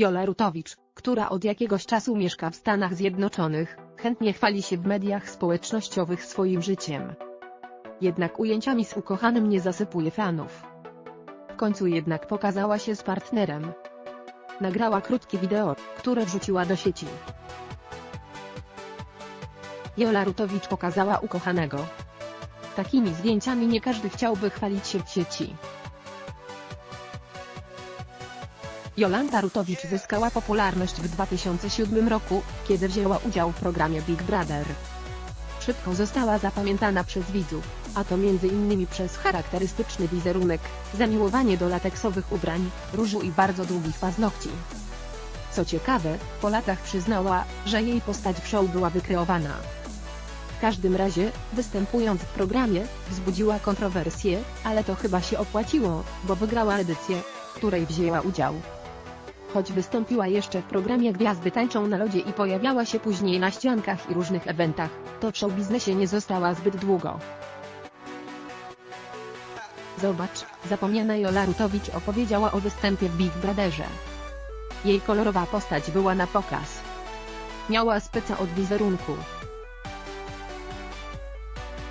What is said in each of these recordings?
Jola Rutowicz, która od jakiegoś czasu mieszka w Stanach Zjednoczonych, chętnie chwali się w mediach społecznościowych swoim życiem. Jednak ujęciami z ukochanym nie zasypuje fanów. W końcu jednak pokazała się z partnerem. Nagrała krótkie wideo, które wrzuciła do sieci. Jola Rutowicz pokazała ukochanego. Takimi zdjęciami nie każdy chciałby chwalić się w sieci. Jolanta Rutowicz zyskała popularność w 2007 roku, kiedy wzięła udział w programie Big Brother. Szybko została zapamiętana przez widzów, a to m.in. przez charakterystyczny wizerunek, zamiłowanie do lateksowych ubrań, różu i bardzo długich paznokci. Co ciekawe, po latach przyznała, że jej postać w show była wykreowana. W każdym razie, występując w programie, wzbudziła kontrowersje, ale to chyba się opłaciło, bo wygrała edycję, w której wzięła udział. Choć wystąpiła jeszcze w programie Gwiazdy tańczą na lodzie i pojawiała się później na ściankach i różnych eventach, to w showbiznesie nie została zbyt długo. Zobacz, zapomniana Jola Rutowicz opowiedziała o występie w Big Brotherze. Jej kolorowa postać była na pokaz. Miała speca od wizerunku.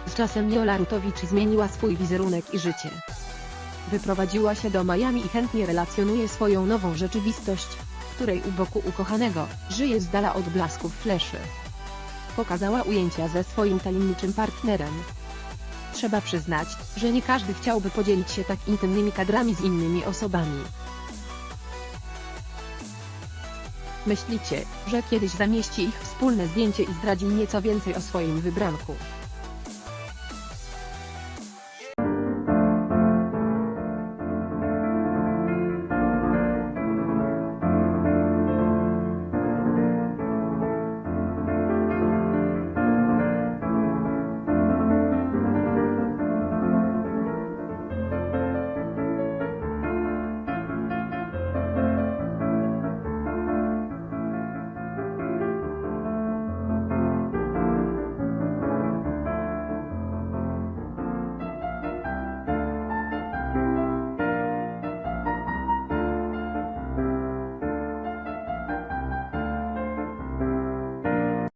Z czasem Jola Rutowicz zmieniła swój wizerunek i życie. Wyprowadziła się do Miami i chętnie relacjonuje swoją nową rzeczywistość, w której u boku ukochanego, żyje z dala od blasków fleszy. Pokazała ujęcia ze swoim tajemniczym partnerem. Trzeba przyznać, że nie każdy chciałby podzielić się tak intymnymi kadrami z innymi osobami. Myślicie, że kiedyś zamieści ich wspólne zdjęcie i zdradzi nieco więcej o swoim wybranku?